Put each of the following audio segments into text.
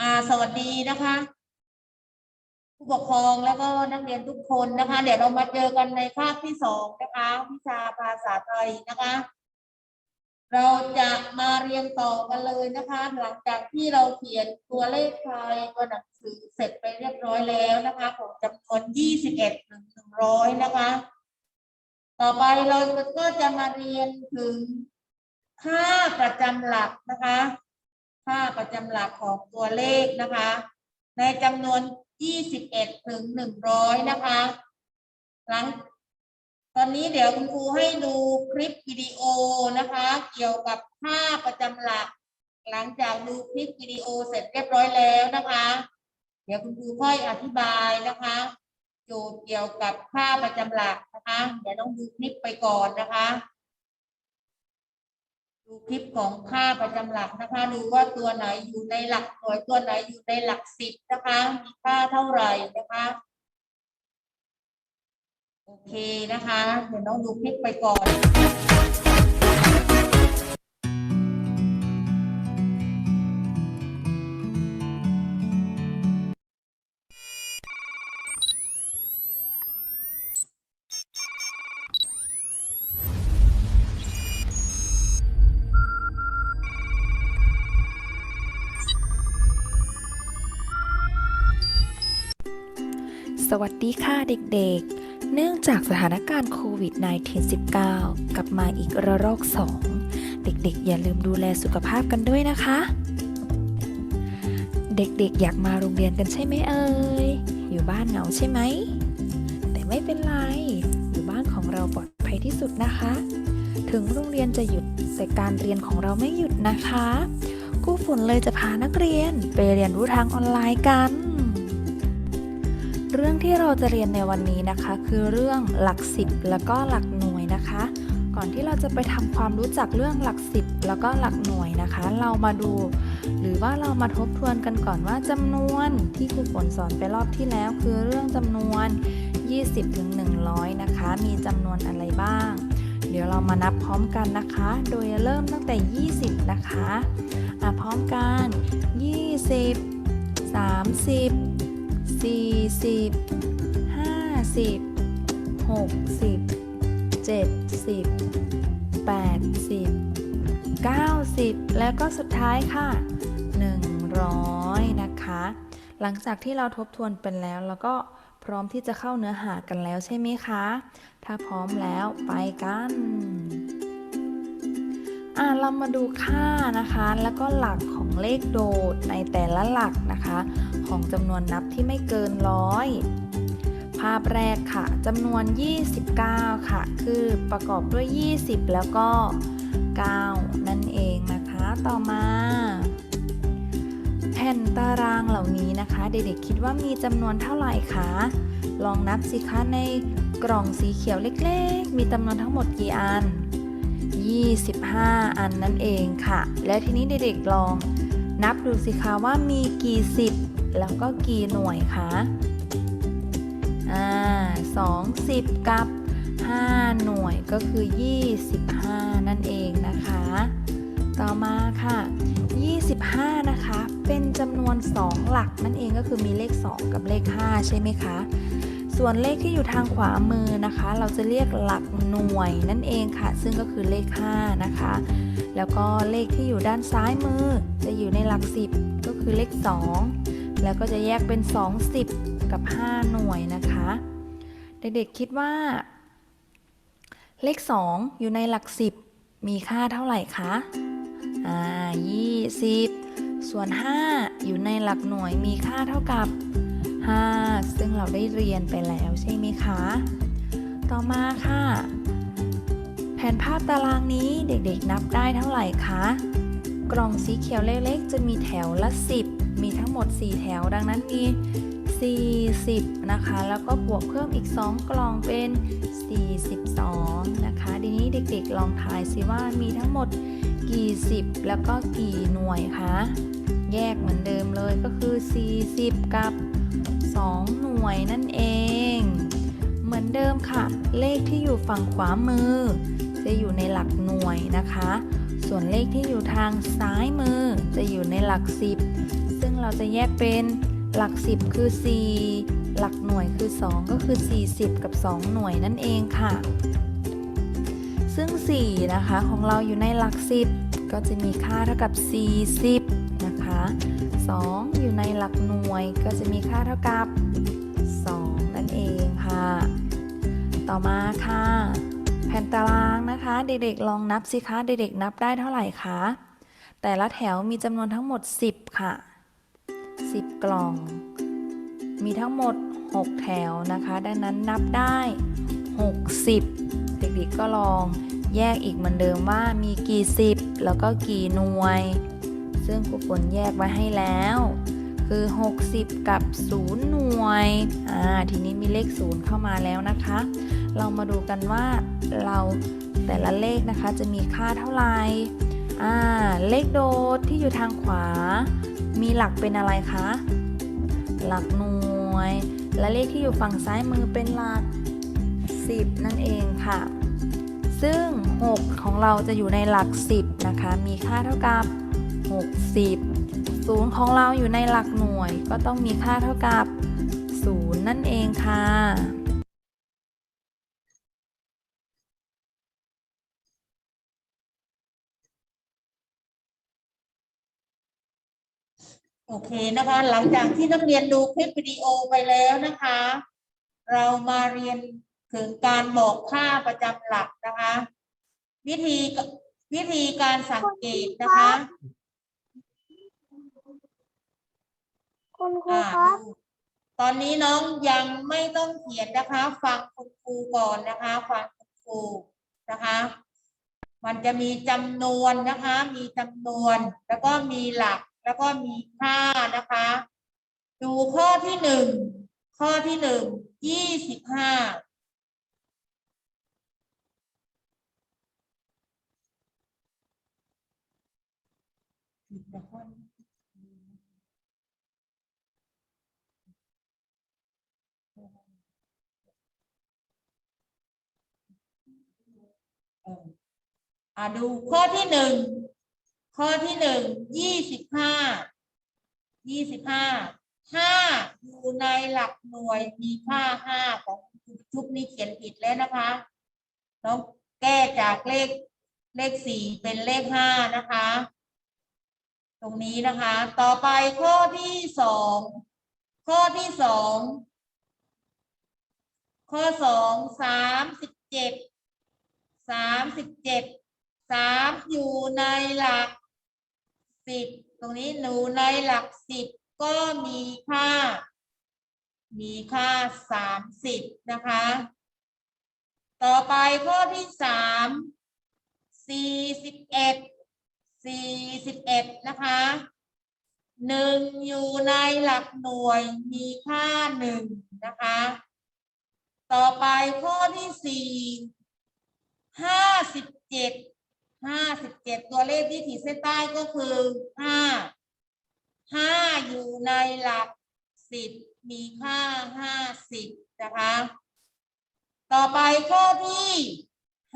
อ่าสวัสดีนะคะ ผู้ปกครองแล้วก็นักเรียนทุกคนนะคะ เดี๋ยวเรามาเจอกันในคาบที่สองนะคะวิชาภาษาไทยนะคะ เราจะมาเรียนต่อกันเลยนะคะ หลังจากที่เราเขียนตัวเลขไทยตัวหนังสือเสร็จไปเรียบร้อยแล้วนะคะของจำนวน21ถึง100นะคะ ต่อไปเราก็จะมาเรียนถึงค่าประจำหลักนะคะ ค่าประจำหลักของตัวเลขนะคะ ในจำนวน 21 ถึง 100 นะคะ หลัง ตอนนี้เดี๋ยวคุณครูให้ดูคลิปวิดีโอนะคะ เกี่ยวกับค่าประจำหลัก หลังจากดูคลิปวิดีโอเสร็จเรียบร้อยแล้วนะคะ เดี๋ยวคุณครูค่อยอธิบายนะคะโจทย์เกี่ยวกับค่าประจำหลักนะคะ เดี๋ยวต้องดูคลิปไปก่อนนะคะ ดูคลิปของค่าประจำหลักนะคะดูว่าตัวไหนอยู่ในหลักหน่วยตัวไหนอยู่ในหลักสิบนะคะมีค่าเท่าไหร่นะคะโอเคนะคะ เดี๋ยวน้องดูคลิปไปก่อน ดีค่ะเด็กๆ เนื่องจากสถานการณ์โควิด -19 กลับมาอีกระลอก 2 เด็กๆ อย่าลืมดูแลสุขภาพกันด้วยนะคะ เด็กๆ อยากมาโรงเรียนกันใช่ไหมเอ่ย อยู่บ้านเหงาใช่ไหม แต่ไม่เป็นไร อยู่บ้านของเราปลอดภัยที่สุดนะคะ ถึงโรงเรียนจะหยุดแต่การเรียนของเราไม่หยุดนะคะครูฝนเลยจะพานักเรียนไปเรียนรู้ทางออนไลน์กัน เรื่องที่เราจะเรียนในวันนี้นะคะ คือเรื่องหลักสิบแล้วก็หลักหน่วยนะคะ ก่อนที่เราจะไปทำความรู้จักเรื่องหลักสิบแล้วก็หลักหน่วยนะคะ เรามาดู หรือว่าเรามาทบทวนกันก่อนว่าจำนวนที่ครูฝนสอนไปรอบที่แล้ว คือเรื่องจำนวน 20ถึง100 นะคะ มีจำนวนอะไรบ้าง เดี๋ยวเรามานับพร้อมกันนะคะ โดยเริ่มตั้งแต่ 20 นะคะอะพร้อมกัน 20 30 สี่สิบห้าสิบหกสิบเจ็ดสิบแปดสิบเก้าสิบแล้วก็สุดท้ายค่ะหนึ่งร้อยนะคะ หลังจากที่เราทบทวนเป็นแล้วแล้วก็พร้อมที่จะเข้าเนื้อหากันแล้วใช่ไหมคะ ถ้าพร้อมแล้วไปกัน อ่าเรามาดูค่านะคะ แล้วก็หลักของเลขโดดในแต่ละหลักนะคะ ของจำนวนนับที่ไม่เกินร้อยภาพแรกค่ะจำนวน 29 ค่ะ คือประกอบด้วย 20 แล้วก็ 9 นั่นเองนะคะต่อมา แผ่นตารางเหล่านี้นะคะ เด็กๆคิดว่ามีจำนวนเท่าไหร่คะลองนับสิคะในกล่องสีเขียวเล็กๆ มีจำนวนทั้งหมดกี่อัน 25 อันนั่นเองค่ะ และทีนี้เด็กๆลองนับดูสิคะว่ามีกี่สิบ แล้วก็กี่หน่วยคะอ่าสองสิบกับ 5 หน่วยก็คือ 25 นั่นเองนะคะ ต่อมาค่ะ 25 นะคะ เป็นจำนวน 2 หลักนั่นเองก็คือมีเลข 2 กับเลข 5 ใช่ไหมคะ ส่วนเลขที่อยู่ทางขวามือนะคะ เราจะเรียกหลักหน่วยนั่นเองค่ะ ซึ่งก็คือเลข 5 นะคะ แล้วก็เลขที่อยู่ด้านซ้ายมือ จะอยู่ในหลัก 10 ก็คือเลข 2 แล้วก็จะแยกเป็น2 10กับ 5 หน่วยนะคะ เด็กๆคิดว่า เลข 2 อยู่ในหลัก 10 มีค่าเท่าไหร่คะ อ่า 20 ส่วน 5 อยู่ในหลักหน่วยมีค่าเท่ากับ 5 ซึ่งเราได้เรียนไปแล้วใช่ไหมคะ ต่อมาค่ะ แผนภาพตารางนี้เด็กๆนับได้เท่าไหร่คะ กล่องสีเขียวเล็กๆ จะมีแถวละ 10 มีทั้งหมด 4 แถว ดังนั้นมี 40 นะคะ แล้วก็บวกเพิ่มอีก 2 กล่องเป็น 42 นะคะ ทีนี้เด็กๆลองทายซิว่ามีทั้งหมดกี่สิบแล้วก็กี่หน่วยคะ แยกเหมือนเดิมเลยก็คือ 40 กับ 2 หน่วยนั่นเอง เหมือนเดิมค่ะ เลขที่อยู่ฝั่งขวามือ จะอยู่ในหลักหน่วยนะคะ ส่วนเลขที่อยู่ทางซ้ายมือจะอยู่ในหลัก 10 เราจะแยกเป็นหลัก 10 คือ 4 หลักหน่วยคือ 2 ก็คือ 40 กับ 2 หน่วยนั่นเองค่ะ ซึ่ง 4 นะคะ ของเราอยู่ในหลัก 10 ก็จะมีค่าเท่ากับ 40 นะคะ 2 อยู่ในหลักหน่วยก็จะมีค่าเท่ากับ 2 นั่นเองค่ะ ต่อมาค่ะ แผ่นตารางนะคะ เด็กๆลองนับสิคะ เด็กๆนับได้เท่าไหร่คะ แต่ละแถวมีจำนวนทั้งหมด 10 ค่ะ 10 กล่อง มีทั้งหมด 6 แถวนะคะ ดังนั้นนับได้ 60 เด็กๆก็ลองแยกอีกเหมือนเดิมว่ามีกี่สิบแล้วก็กี่หน่วย ซึ่งครูฝนแยกไว้ให้แล้ว คือ 60 กับ 0 หน่วยอ่าทีนี้มีเลข 0 เข้ามาแล้วนะคะ เรามาดูกันว่าเราแต่ละเลขนะคะจะมีค่าเท่าไหร่อ่าเลขโดดที่อยู่ทางขวา มีหลักเป็นอะไรคะ หลักหน่วย และเลขที่อยู่ฝั่งซ้ายมือเป็นหลัก 10 นั่นเองค่ะ ซึ่ง 6 ของเราจะอยู่ในหลัก 10 นะคะ มีค่าเท่ากับ 60ศูนย์ของเราอยู่ในหลักหน่วย ก็ต้องมีค่าเท่ากับ 0 นั่นเองค่ะ โอเคนะคะ หลังจากที่นักเรียนดูคลิปวิดีโอไปแล้วนะคะ เรามาเรียนถึงการบอกค่าประจำหลักนะคะ วิธีกวิธีการสังเกตนะคะคุณครูอ่าครับดูตอนนี้น้องยังไม่ต้องเขียนนะคะ ฟังคุณครูก่อนนะคะฟังคุณครูนะคะ มันจะมีจำนวนนะคะ มีจำนวนแล้วก็มีหลัก แล้วก็มีค่านะคะ ดูข้อที่หนึ่งข้อที่หนึ่งยี่สิบห้าอ่าดูข้อที่หนึ่ง ข้อที่หนึ่งยี่สิบห้ายี่สิบห้าห้าอยู่ในหลักหน่วยมีค่าห้าของชุบนี้เขียนผิดแล้วนะคะต้องแก้จากเลขเลขสี่เป็นเลขห้านะคะ ตรงนี้นะคะ ต่อไปข้อที่สองข้อที่สองข้อสองสามสิบเจ็ดสามสิบเจ็ดสามอยู่ในหลัก สิบตรงนี้หนูในหลักสิบก็มีค่า มีค่าสามสิบนะคะ ต่อไปข้อที่สามสี่สิบเอ็ดสี่สิบเอ็ดนะคะหนึ่งอยู่ในหลักหน่วยมีค่าหนึ่งนะคะ ต่อไปข้อที่สี่ห้าสิบเจ็ด ห้าสิบเจ็ดตัวเลขที่ขีดเส้นใต้ก็คือห้าห้าอยู่ในหลักสิบมีค่าห้าสิบนะคะ ต่อไปข้อที่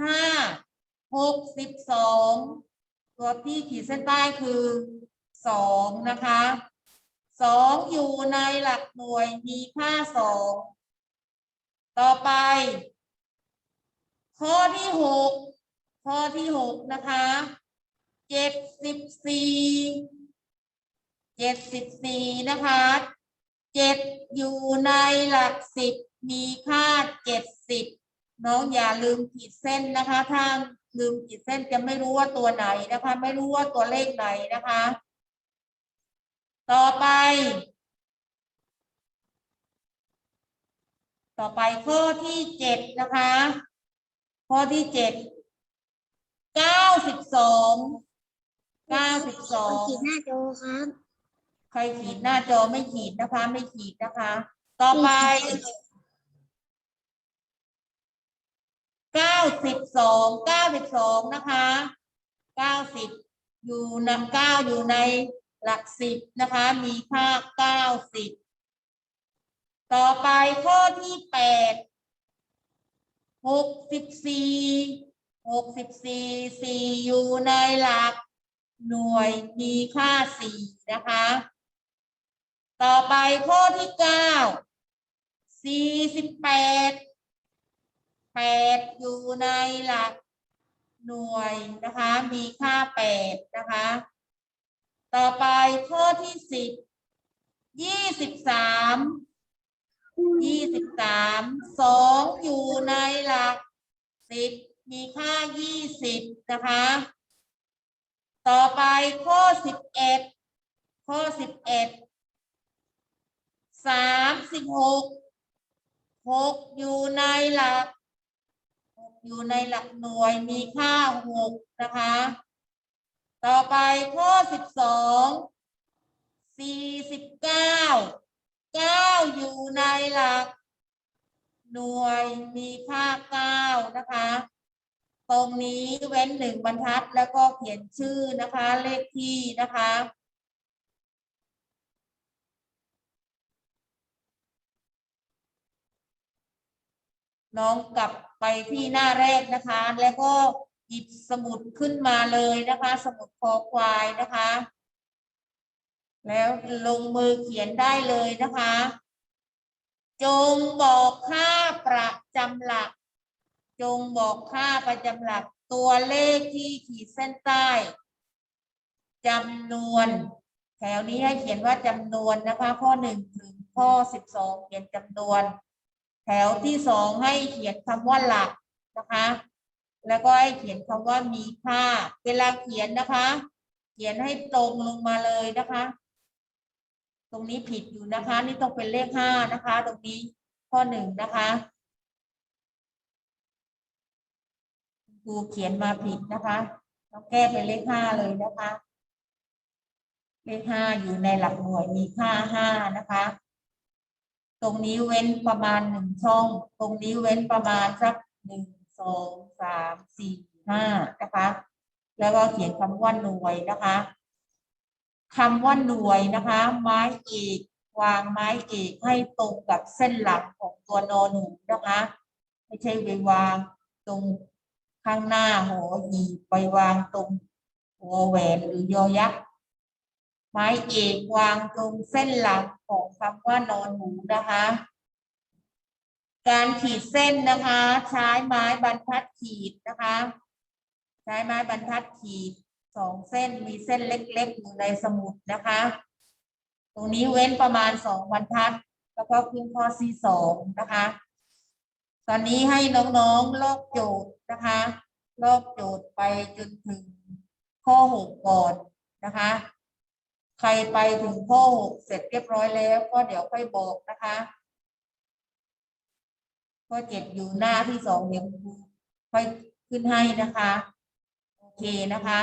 ห้าหกสิบสองตัวที่ขีดเส้นใต้คือสองนะคะสองอยู่ในหลักหน่วยมีค่าสองต่อไป ข้อที่หก ข้อที่หกนะคะเจ็ดสิบสี่เจ็ดสิบสี่นะคะเจ็ดอยู่ในหลักสิบมีค่าเจ็ดสิบน้องอย่าลืมขีดเส้นนะคะ ถ้าลืมขีดเส้นจะไม่รู้ว่าตัวไหนนะคะ ไม่รู้ว่าตัวเลขไหนนะคะ ต่อไป ต่อไปข้อที่เจ็ดนะคะ ข้อที่เจ็ด เก้าสิบสองเก้าสิบสองขีดหน้าจอครับ ใครขีดหน้าจอไม่ขีดนะคะ ไม่ขีดนะคะ ต่อไปเก้าสิบสองเก้าสิบสองนะคะเก้าสิบอยู่นะเก้าอยู่ในหลักสิบนะคะ มีค่าเก้าสิบต่อไปข้อที่แปดหกสิบสี่ หกสิบสี่สี่อยู่ในหลักหน่วยมีค่าสี่นะคะ ต่อไปข้อที่เก้าสี่สิบแปดแปดอยู่ในหลักหน่วยนะคะ มีค่าแปดนะคะ ต่อไปข้อที่สิบยี่สิบสามยี่สิบสามสองอยู่ในหลักสิบ มีค่ายี่สิบนะคะ ต่อไปข้อสิบเอ็ดข้อสิบเอ็ดสามสิบหกหกอยู่ในหลักหกอยู่ในหลักหน่วยมีค่าหกนะคะ ต่อไปข้อสิบสองสี่สิบเก้าเก้าอยู่ในหลักหน่วยมีค่าเก้านะคะ ตรงนี้เว้นหนึ่งบรรทัดแล้วก็เขียนชื่อนะคะ เลขที่นะคะ น้องกลับไปที่หน้าแรกนะคะ แล้วก็หยิบสมุดขึ้นมาเลยนะคะ สมุดคอควายนะคะ แล้วลงมือเขียนได้เลยนะคะ จงบอกค่าประจำหลัก จงบอกค่าประจำหลักตัวเลขที่ขีดเส้นใต้จำนวน แถวนี้ให้เขียนว่าจำนวนนะคะ ข้อหนึ่งถึงข้อสิบสองเขียนจำนวน แถวที่สองให้เขียนคำว่าหลักนะคะ แล้วก็ให้เขียนคำว่ามีค่า เวลาเขียนนะคะ เขียนให้ตรงลงมาเลยนะคะ ตรงนี้ผิดอยู่นะคะ นี่ต้องเป็นเลขห้านะคะ ตรงนี้ข้อหนึ่งนะคะ ครูเขียนมาผิดนะคะต้องแก้เป็นเลขห้าเลยนะคะ เลขห้าอยู่ในหลักหน่วยมีค่าห้านะคะ ตรงนี้เว้นประมาณหนึ่งช่อง ตรงนี้เว้นประมาณสักหนึ่งสองสามสี่ห้านะคะ แล้วก็เขียนคำว่าหน่วยนะคะคำว่าหน่วยนะคะ ไม้เอกวางไม้เอกให้ตรงกับเส้นหลักของตัวนอนหนูนะคะ ไม่ใช่ไปวางตรง ข้างหน้าหอหีไปวางตรงหัวแหวนหรือยอยักษ์ไม้เอกวางตรงเส้นหลักของคำว่านอนหนูนะคะ การขีดเส้นนะคะ ใช้ไม้บรรทัดขีดนะคะ ใช้ไม้บรรทัดขีดสองเส้นมีเส้นเล็กๆอยู่ในสมุดนะคะ ตรงนี้เว้นประมาณสองบรรทัด แล้วก็ขึ้นข้อที่สองนะคะ ตอนนี้ให้น้องๆลอกโจทย์ นะคะลอกโจทย์ไปจนถึงข้อหกก่อนนะคะ ใครไปถึงข้อหกเสร็จเรียบร้อยแล้ว ก็เดี๋ยวค่อยบอกนะคะข้อเจ็ดอยู่หน้าที่สองเดี๋ยวค่อยขึ้นให้นะคะ โอเคนะคะ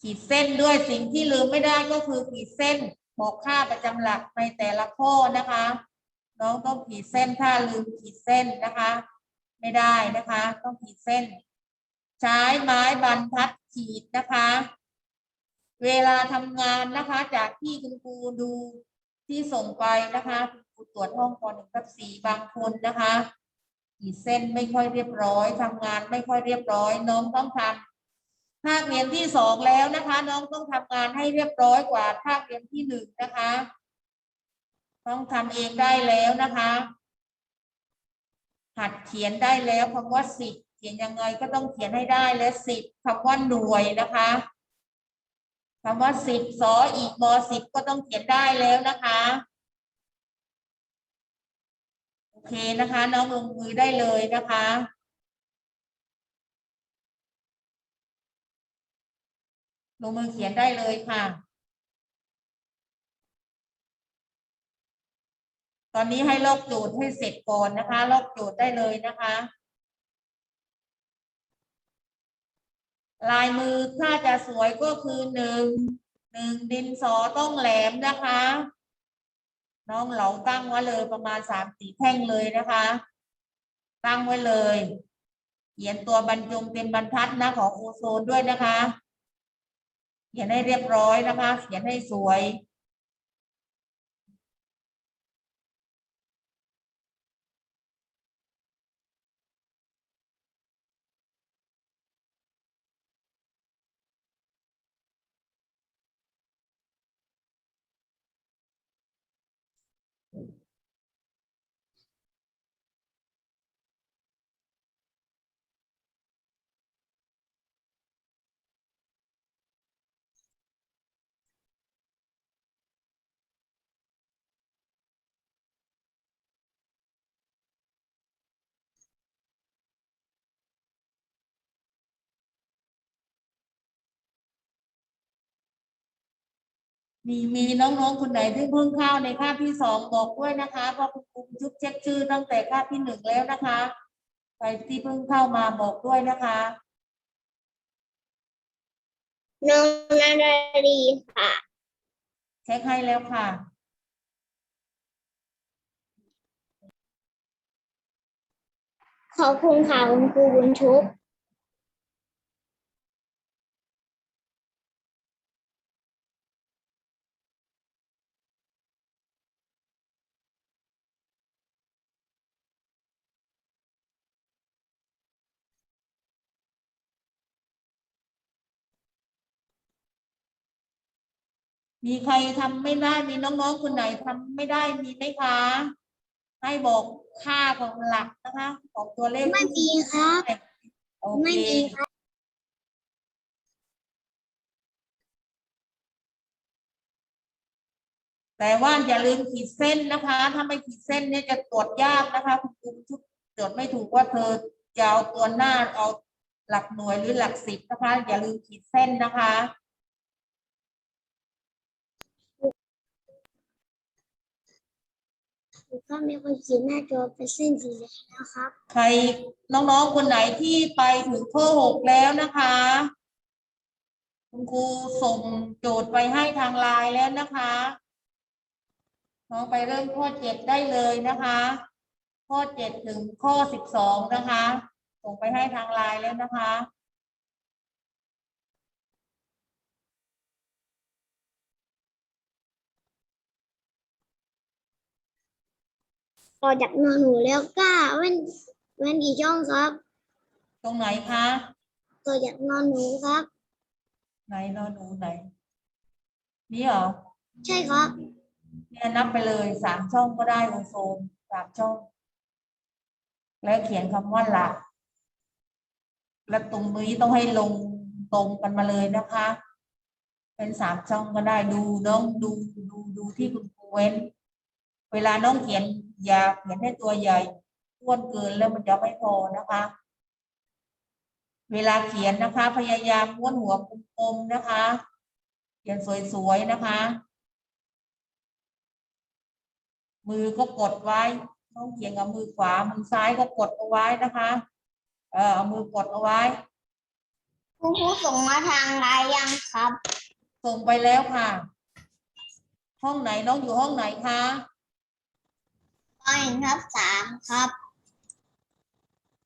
ขีดเส้นด้วยสิ่งที่ลืมไม่ได้ก็คือขีดเส้นบอกค่าประจำหลักในแต่ละข้อนะคะ น้องต้องขีดเส้นถ้าลืมขีดเส้นนะคะ ไม่ได้นะคะ ต้องขีดเส้น ใช้ไม้บรรทัดขีดนะคะ เวลาทำงานนะคะ จากที่คุณครูดูที่ส่งไปนะคะคุณครูตรวจห้องปหนึ่งกับสี่บางคนนะคะขีดเส้นไม่ค่อยเรียบร้อยทำงานไม่ค่อยเรียบร้อย น้องต้องทำภาคเรียนที่สองแล้วนะคะ น้องต้องทำงานให้เรียบร้อยกว่าภาคเรียนที่หนึ่งนะคะ ต้องทำเองได้แล้วนะคะ หัดเขียนได้แล้วคำว่าสิบเขียนยังไงก็ต้องเขียนให้ได้และสิบคำว่าหน่วยนะคะคำว่าสิบสออีกมสิบก็ต้องเขียนได้แล้วนะคะโอเคนะคะ น้องลงมือได้เลยนะคะลงมือเขียนได้เลยค่ะ ตอนนี้ให้ลอกโจทย์ให้เสร็จก่อนนะคะ ลอกโจทย์ได้เลยนะคะ ลายมือถ้าจะสวยก็คือหนึ่งหนึ่งดินสอต้องแหลมนะคะ น้องเหลาตั้งไว้เลยประมาณสามสีแท่งเลยนะคะ ตั้งไว้เลย เขียนตัวบรรจงเป็นบรรทัดนะของโอโซนด้วยนะคะ เขียนให้เรียบร้อยนะคะ เขียนให้สวย มีมีน้องๆคนไหนที่เพิ่งเข้าในคาบที่สองบอกด้วยนะคะเพราะคุณครูชุบเช็คชื่อตั้งแต่คาบที่หนึ่งแล้วนะคะใครที่เพิ่งเข้ามาบอกด้วยนะคะน้องนาดาดีค่ะเช็คให้แล้วค่ะขอบคุณค่ะคุณครูบุญชุบ มีใครทำไม่ได้มีน้องๆคนไหนทำไม่ได้มีไหมคะ ให้บอกค่าของหลักนะคะ ของตัวเลขไม่มีครับโอไม่เคมีครับแต่ว่าอย่าลืมขีดเส้นนะคะ ถ้าไม่ขีดเส้นเนี่ยจะตรวจยากนะคะคุณครูชุดตรวจไม่ถูกว่าเธอจะเอาตัวหน้าเอาหลักหน่วยหรือหลักสิบนะคะ อย่าลืมขีดเส้นนะคะ ก็มีคนเขียนหน้าจอเป็นเส้นสีแดงแล้วครับ ใครน้องๆคนไหนที่ไปถึงข้อหกแล้วนะคะ คุณครูส่งโจทย์ไปให้ทางไลน์แล้วนะคะ น้องไปเริ่มข้อเจ็ดได้เลยนะคะ ข้อเจ็ดถึงข้อสิบสองนะคะ ส่งไปให้ทางไลน์แล้วนะคะ ต่อจากนอนหนูแล้วก็เว้นเว้นกี่ช่องครับตรงไหนคะ ต่อจากนอนหนูครับ ไหนนอนหนูไหน นี่เหรอ ใช่ครับ เนี่ยนับไปเลยสามช่องก็ได้โอโซนสามช่อง แล้วเขียนคำว่าหลัก และตรงนี้ต้องให้ลงตรงกันมาเลยนะคะ เป็นสามช่องก็ได้ดูน้องดูดูดูที่คุณครูเว้น เวลาน้องเขียน อย่าเขียนให้ตัวใหญ่อ้วนเกินแล้วมันจะไม่พอนะคะ เวลาเขียนนะคะ พยายามม้วนหัวกลมๆนะคะ เขียนสวยๆนะคะ มือก็กดไว้ ต้องเขียนกับมือขวา มือซ้ายก็กดเอาไว้นะคะ เออเอามือกดเอาไว้คุณครูส่งมาทางไลน์ยังครับ ส่งไปแล้วค่ะ ห้องไหนน้องอยู่ห้องไหนคะ ปหนึ่งทับสามครับ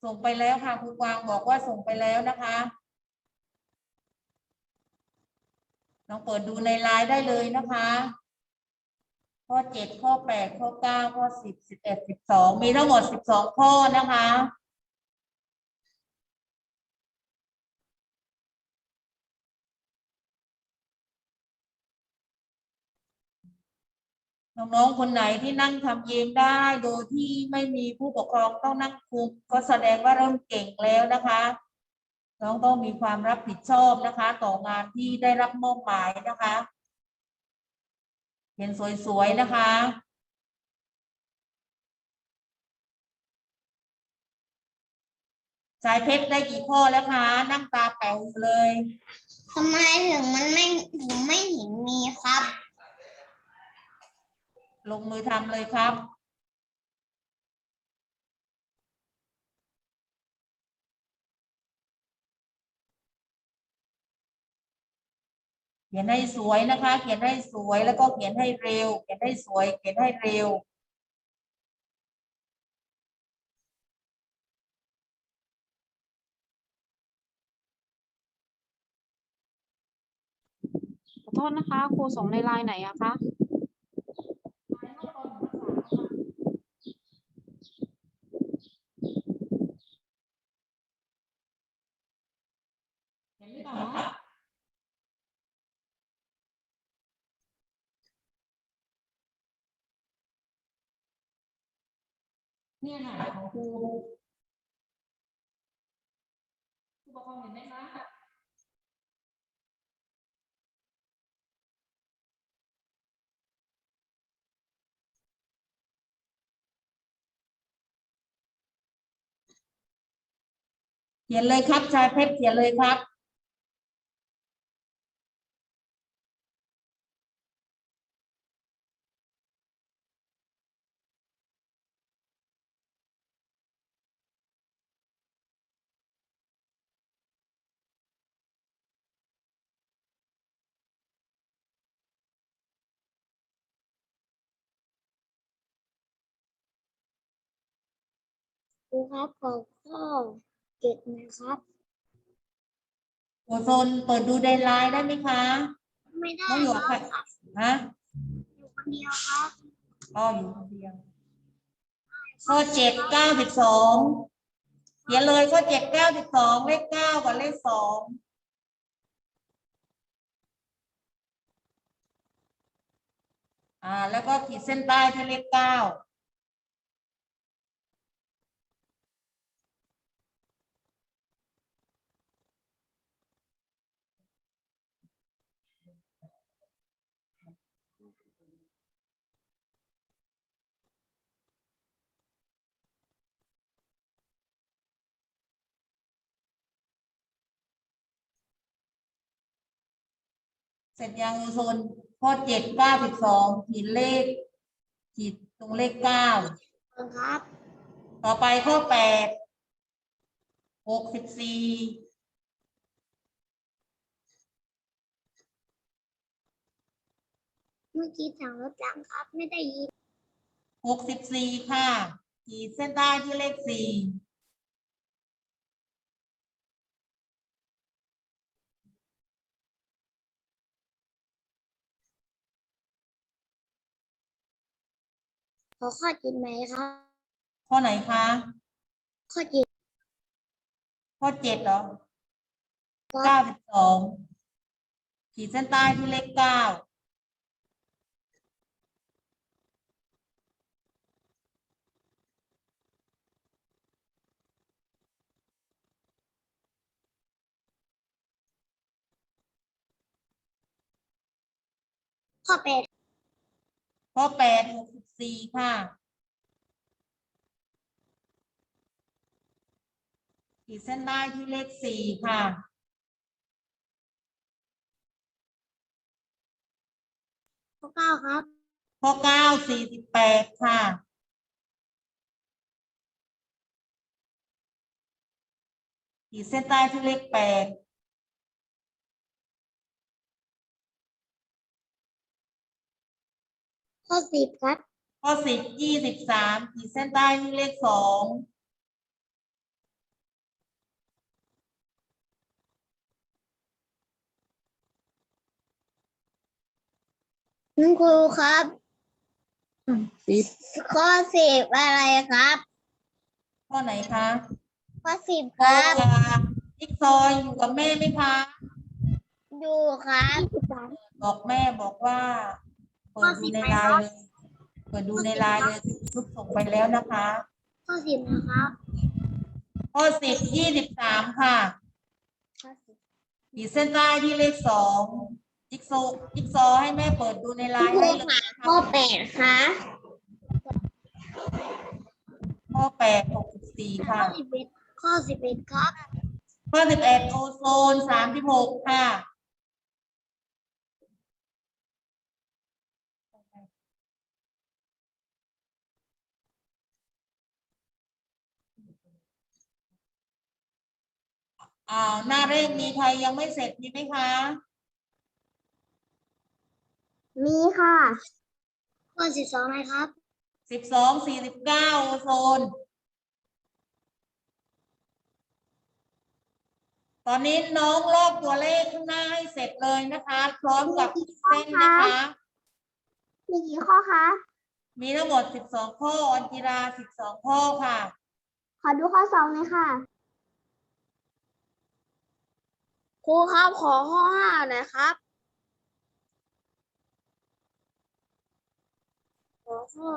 ส่งไปแล้วค่ะครูกวางบอกว่าส่งไปแล้วนะคะน้องเปิดดูในไลน์ได้เลยนะคะ ข้อเจ็ดข้อแปดข้อเก้าข้อสิบสิบเอ็ดสิบสองมีทั้งหมดสิบสองข้อนะคะ น้องๆ คนไหนที่นั่งทำเองได้ โดยที่ไม่มีผู้ปกครองต้องนั่งคุม ก็แสดงว่าเริ่มเก่งแล้วนะคะ น้องต้องมีความรับผิดชอบนะคะ ต่องานที่ได้รับมอบหมายนะคะเขียนสวยๆนะคะสายเพชรได้กี่ข้อแล้วคะนั่งตาแป๋วเลยทำไมถึงมันไม่ถึงไม่เห็นมีครับ ลงมือทำเลยครับ เขียนให้สวยนะคะ เขียนให้สวยแล้วก็เขียนให้เร็ว เขียนให้สวย เขียนให้เร็วขอโทษนะคะ ครูส่งในไลน์ไหนอะคะ เห็นหรือเปล่าคะ เนี่ยค่ะของครูผู้ปกครองเห็นไหมคะเขียนเลยครับชายเพชรเขียนเลยครับ รูครับขอข้อเจ็ดนะครับโอโซนเปิดดูในไลน์ได้ไหมคะไม่ได้น้องอยู่คกับใครรับฮะอยู่คนเดียวครับอ๋ออยู่คนเดียวข้อเจ็ดเก้าสิบสองเขียนเลยข้อเจ็ดเก้าสิบสองเลขเก้ากับเลขสองอ่า แล้วก็ขีดเส้นใต้ที่เลขเก้า เสร็จยังโซนข้อเจ็ดเก้าสิบสองขีดเลขขีดตรงเลขเก้าครับ ต่อไปข้อแปดหกสิบสี่เมื่อกี้สั่งรถจังครับ ไม่ได้ยินหกสิบสี่ค่ะขีดเส้นใต้ที่เลขสี่ อข้อจิตไหมครับข้อไหนคะ ข้อจิตข้อเจ็ดเหรอครัเก้าบสิบสองขีดเส้นใต้ที่เลขเก้าข้อแปด ข้อแปดหกสิบสี่ค่ะ ขีดเส้นใต้ที่เลขสี่ค่ะ ข้อเก้าครับ ข้อเก้าสี่สิบแปดค่ะ ขีดเส้นใต้ที่เลขแปด อสิบครับ ข้อสิบยี่สิบสามขีดเส้นใต้ที่เลขสองคุณครูครับ สิบข้อสิบอะไรครับ ข้อไหนคะข้อสิบคข้อรับ จิ๊กซอยอยู่กับแม่ไหมคะ อยู่ครับ บอกแม่บอกว่า เปิดดูในไลน์เลยเปิดดูในไลน์เลยลูกส่งไปแล้วนะคะ ข้อสิบนะครับข้อสิบยี่สิบสามค่ะข้อสิบขีดเส้นใต้ที่เลขสองจิ๊กโซว์จิ๊กซอว์ให้แม่เปิดดูในไลน์ได้เลยนะคะข้อแปดค่ะข้อแปดหกสิบสี่ข้อค่ะ สิบเอ็ดข้อสิบเอ็ดครับ ข้อสิบเอ็ดโอโซนสามสิบหกค่ะ อ่าหน้าเลขมีใครยังไม่เสร็จมีไหมคะ มีค่ะข้อสิบสองนะครับ สิบสองสี่สิบเก้าโอโซน ตอนนี้น้องลอกตัวเลขข้างหน้าให้เสร็จเลยนะคะ พร้อมกับเส้นนะคะ มีกี่ข้อคะ มีทั้งหมดสิบสองข้ออันจิราสิบสองข้อค่ะ ขอดูข้อสองเลยค่ะ ครูครับขอข้อห้าหน่อยครับ ขอข้อ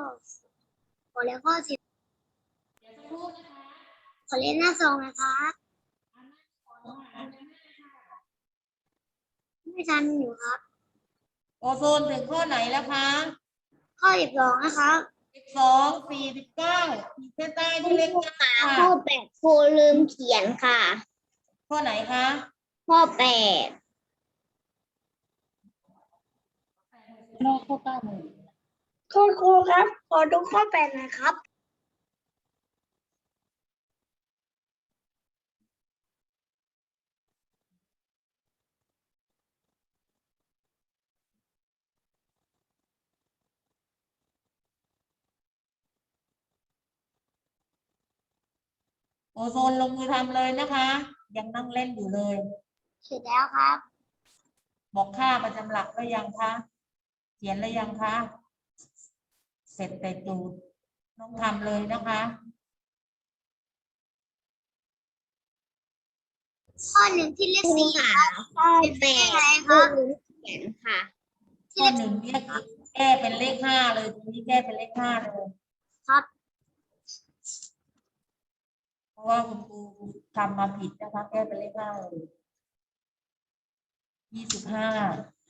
ขอเรียนข้อสิบขอเรียนหน้าสองนะครับไม่ทันอยู่ครับ โอโซนถึงข้อไหนแล้วคะ ข้อสิบสองนะครับสิบสองสี่สิบเก้าขีดเส้นใต้ที่เลขเก้าค่ะข้อแปดครูลืมเขียนค่ะ ข้อไหนคะ ข้อแปดนอกข้อเก้าเลยคุณครูครับ ขอดูข้อแปดหน่อยครับ โอโซนลงมือทำเลยนะคะ ยังนั่งเล่นอยู่เลย เสร็จแล้วครับ บอกค่าประจำหลักก็ยังคะ เขียนแล้วยังคะ เสร็จแต่จูดต้องทำเลยนะคะข้อหนึ่งที่เลขสี่ครับข้อแปดครับเขียนค่ะข้อหนึ่งเนี่ยแก้เป็นเลขห้าเลยทีนี้แก้เป็นเลขห้าเลยครับ เพราะว่าคุณครูทำมาผิดนะคะ แก้เป็นเลขห้าเลย ยี่สิบห้า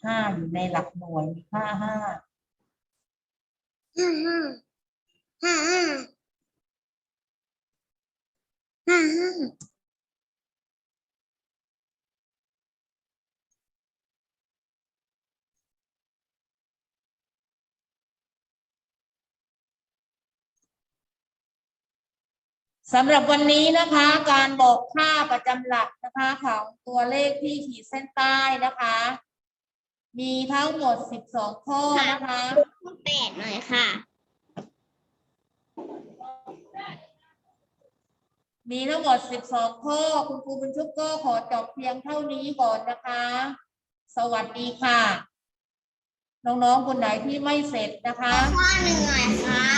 ห้าอยู่ในหลักหน่วยมีค่าห้า ห้าห้าห้าห้าห้าห้า สำหรับวันนี้นะคะ การบอกค่าประจำหลักนะคะของตัวเลขที่ขีดเส้นใต้นะคะ มีทั้งหมดสิบสองข้อนะคะข้อแปดหน่อยค่ะ มีทั้งหมด 12 ข้อ คุณครูบุญชุบก็ขอจบเพียงเท่านี้ก่อนนะคะ สวัสดีค่ะ น้องๆคนไหนที่ไม่เสร็จนะคะ ข้อหนึ่งหน่อยครับ